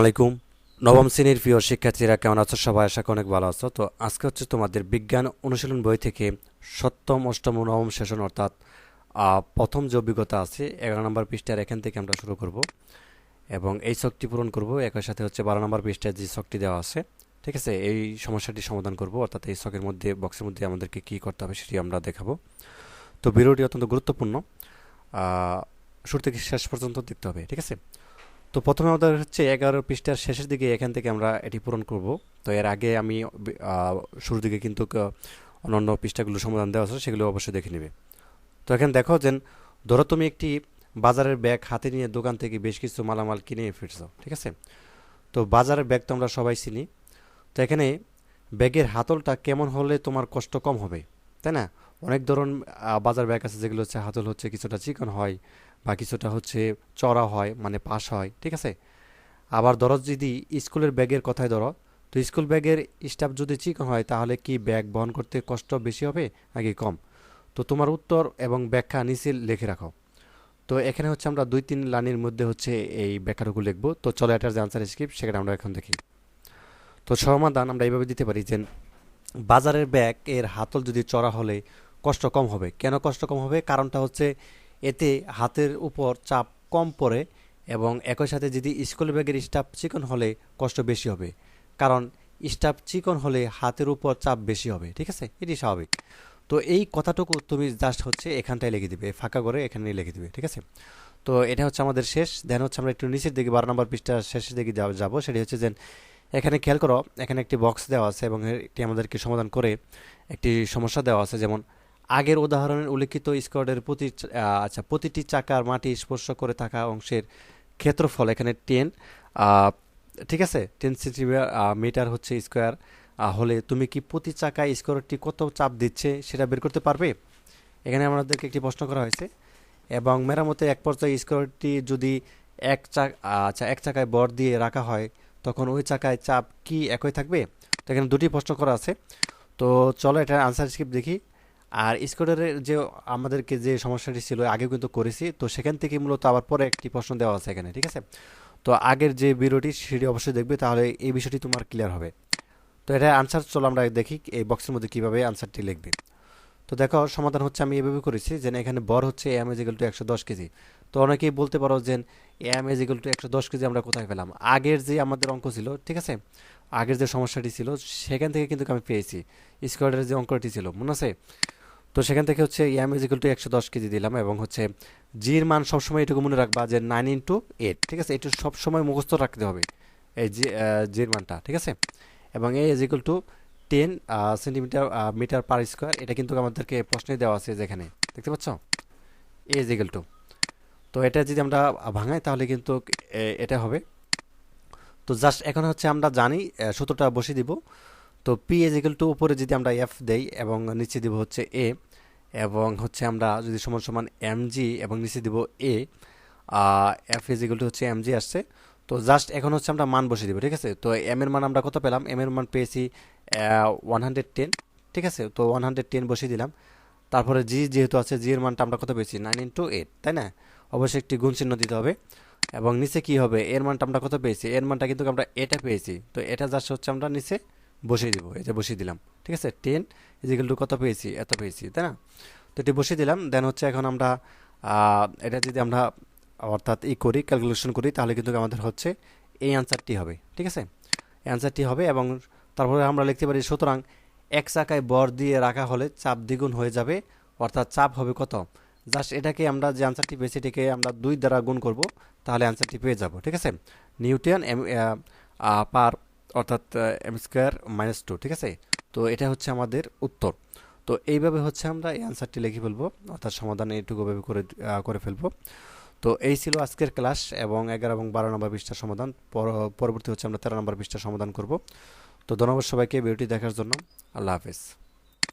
আলাইকুম নবম শ্রেণির প্রিয় শিক্ষার্থীরা কেমন আছো? সবাই আশা অনেক ভালো আছো। তো আজকে হচ্ছে তোমাদের বিজ্ঞান অনুশীলন বই থেকে সপ্তম, অষ্টম ও নবম সেশন অর্থাৎ প্রথম যে অভিজ্ঞতা আছে, এগারো নম্বর পৃষ্ঠার এখান থেকে আমরা শুরু করব এবং এই শক্তি পূরণ করব। একই সাথে হচ্ছে বারো নম্বর পৃষ্ঠায় যে শক্তি দেওয়া আছে, ঠিক আছে? এই সমস্যাটি সমাধান করব। অর্থাৎ এই শখের মধ্যে, বক্সের মধ্যে আমাদেরকে কী করতে হবে সেটি আমরা দেখাবো। তো ভিডিওটি অত্যন্ত গুরুত্বপূর্ণ। শুরু থেকে শেষ পর্যন্ত দেখতে হবে, ঠিক আছে? তো প্রথমে আমাদের হচ্ছে এগারো পৃষ্ঠার শেষের দিকে এখান থেকে আমরা এটি পূরণ করব। তো এর আগে আমি শুরুর দিকে কিন্তু অন্যান্য পৃষ্ঠাগুলো সমাধান দেওয়া আছে, সেগুলো অবশ্যই দেখে নেবে। তো এখানে দেখো যে, ধরো তুমি একটি বাজারের ব্যাগ হাতে নিয়ে দোকান থেকে বেশ কিছু মালামাল কিনে ফিরছো, ঠিক আছে? তো বাজারের ব্যাগ তো আমরা সবাই চিনি। তো এখানে ব্যাগের হাতলটা কেমন হলে তোমার কষ্ট কম হবে, তাই না? অনেক ধরন বাজার ব্যাগ আছে যেগুলো হচ্ছে হাতল হচ্ছে কিছুটা চিকন হয় বা কিছুটা হচ্ছে চড়া হয় মানে পাশ হয়, ঠিক আছে? আবার ধরো যদি স্কুলের ব্যাগের কথাই ধরো, তো স্কুল ব্যাগের স্টাফ যদি চিকন হয়, তাহলে কি ব্যাগ বহন করতে কষ্ট বেশি হবে নাকি কম? তো তোমার উত্তর এবং ব্যাখ্যা নিচে লিখে রাখো। তো এখানে হচ্ছে আমরা দুই তিন লাইনের মধ্যে হচ্ছে এই ব্যাখ্যাটুকু লিখব। তো চলো এটার যে আনসার স্ক্রিপ্ট সেখানে আমরা এখন দেখি। তো সমাধান আমরা এইভাবে দিতে পারি যে বাজারের ব্যাগ এর হাতল যদি চড়া হলে কষ্ট কম হবে। কেন কষ্ট কম হবে? কারণটা হচ্ছে এতে হাতের উপর চাপ কম পড়ে এবং একই সাথে যদি স্কুল ব্যাগের স্টাফ চিকন হলে কষ্ট বেশি হবে। কারণ স্টাফ চিকন হলে হাতের উপর চাপ বেশি হবে, ঠিক আছে? এটি স্বাভাবিক। তো এই কথাটুকু তুমি জাস্ট হচ্ছে এখানটায় লিখে দিবে, ফাঁকা করে এখানে লিখে দিবে, ঠিক আছে? তো এটা হচ্ছে আমাদের শেষ। দেন হচ্ছে আমরা একটু নিচের দিকে, বারো নম্বর পৃষ্ঠার শেষের দিকে যাব। সেটি হচ্ছে যে, এখানে খেয়াল করো, এখানে একটি বক্স দেওয়া আছে এবং এটি আমাদেরকে সমাধান করে একটি সমস্যা দেওয়া আছে। যেমন আগের উদাহরণের উল্লেখিত স্কোয়াডের প্রতি আচ্ছা প্রতিটি চাকার মাটি স্পর্শ করে থাকা অংশের ক্ষেত্রফল এখানে টেন ঠিক আছে? টেন সেন্টিমিটার মিটার হচ্ছে স্কোয়ার হলে তুমি কি প্রতি চাকায় স্কোয়ারটি কত চাপ দিচ্ছে সেটা বের করতে পারবে? এখানে আমাদেরকে একটি প্রশ্ন করা হয়েছে। এবং মেরামতে এক পর্যায়ে স্কোয়ারটি যদি এক চাক আচ্ছা এক চাকায় বর দিয়ে রাখা হয়, তখন ওই চাকায় চাপ কি একই থাকবে? তো এখানে দুটি প্রশ্ন করা আছে। তো চলো এটা আনসার স্ক্রিপ্ট দেখি। আর স্কুটারের যে আমাদেরকে যে সমস্যাটি ছিল আগে কিন্তু করেছি। তো সেখান থেকে মূলত আবার পরে একটি প্রশ্ন দেওয়া আছে এখানে, ঠিক আছে? তো আগের যে ভিডিওটি, সেটি অবশ্যই দেখবে, তাহলে এই বিষয়টি তোমার ক্লিয়ার হবে। তো এটা আনসার চলো আমরা দেখি এই বক্সের মধ্যে কীভাবে আনসারটি লিখবে। তো দেখো, সমাধান হচ্ছে আমি এভাবে করেছি যে এখানে বর হচ্ছে এম এজ টু একশো দশ কেজি। তো অনেকেই বলতে পারো যে এম এজ টু একশো দশ কেজি আমরা কোথায় পেলাম? আগের যে আমাদের অঙ্ক ছিল, ঠিক আছে? আগের যে সমস্যাটি ছিল, সেখান থেকে কিন্তু আমি পেয়েছি। স্কোয়ারের যে অঙ্কটি ছিল, মনে আছে? তো সেখান থেকে হচ্ছে এম এজ টু একশো দশ কেজি দিলাম এবং হচ্ছে জির মান সবসময় এটুকু মনে রাখবা যে নাইন ইন্টু এইট ঠিক আছে? এটা সবসময় মুখস্থ রাখতে হবে এই জির মানটা, ঠিক আছে? এবং a is equal to ten centimetre metre per square এটা কিন্তু আমাদেরকে প্রশ্নে দেওয়া আছে যেখানে দেখতে পাচ্ছ? এ ইজ ইকুয়াল টু তো এটা যদি আমরা ভাঙাই তাহলে কিন্তু এটা হবে। তো জাস্ট এখন হচ্ছে আমরা জানি সূত্রটা বসিয়ে দিব। তো পি ইজ ইকুয়াল টু উপরে যদি আমরা এফ দেই এবং নিচে দিব হচ্ছে এ এবং হচ্ছে আমরা যদি সমান সমান এম জি এবং নিচে দিব a F is equal to হচ্ছে এম জি আসছে। তো জাস্ট এখন হচ্ছে আমরা মান বসিয়ে দিব, ঠিক আছে? তো এম এর মান আমরা কত পেলাম? এম এর মান পেয়েছি ওয়ান হান্ড্রেড টেন ঠিক আছে? তো ওয়ান হান্ড্রেড টেন বসিয়ে দিলাম। তারপরে জি যেহেতু আছে জি এর মানটা আমরা কত পেয়েছি? নাইন ইন্টু এইট তাই না? অবশ্যই একটি গুণ চিহ্ন দিতে হবে। এবং নিচে কি হবে? এর মানটা আমরা কত পেয়েছি? এর মানটা কিন্তু আমরা এটা পেয়েছি। তো এটা জাস্ট হচ্ছে আমরা নিচে বসিয়ে দিব এটা বসিয়ে দিলাম। ঠিক আছে? টেন ইজিক্যাল টু কত পেয়েছি? এত পেয়েছি, তাই না? তো এটি বসিয়ে দিলাম দেন হচ্ছে এখন আমরা এটা যদি আমরা অর্থাৎ ই করি ক্যালকুলেশন করি, তাহলে কিন্তু আমাদের হচ্ছে এই অ্যান্সারটি হবে। ঠিক আছে? অ্যান্সারটি হবে এবং তারপরে আমরা লিখতে পারি, সুতরাং এক চাকায় বর দিয়ে রাখা হলে চাপ দ্বিগুণ হয়ে যাবে, অর্থাৎ চাপ হবে কত? জাস্ট এটাকে আমরা যে অ্যান্সারটি পেয়েছি, এটাকে আমরা দুই দ্বারা গুণ করব, তাহলে অ্যান্সারটি পেয়ে যাব। ঠিক আছে? নিউটন পার অর্থাৎ এম স্কোয়ার মাইনাস টু ঠিক আছে? তো এটা হচ্ছে আমাদের উত্তর। তো এইভাবে হচ্ছে আমরা এই অ্যান্সারটি লিখে ফেলব, অর্থাৎ সমাধান এইটুকুভাবে করে করে ফেলব। তো এই ছিল আজকের ক্লাস এবং এগারো এবং বারো নম্বর পৃষ্ঠার সমাধান। পর- পরবর্তী হচ্ছে আমরা তেরো নম্বর পৃষ্ঠার সমাধান করব। তো ধন্যবাদ সবাইকে ভিডিওটি দেখার জন্য। আল্লাহ হাফেজ।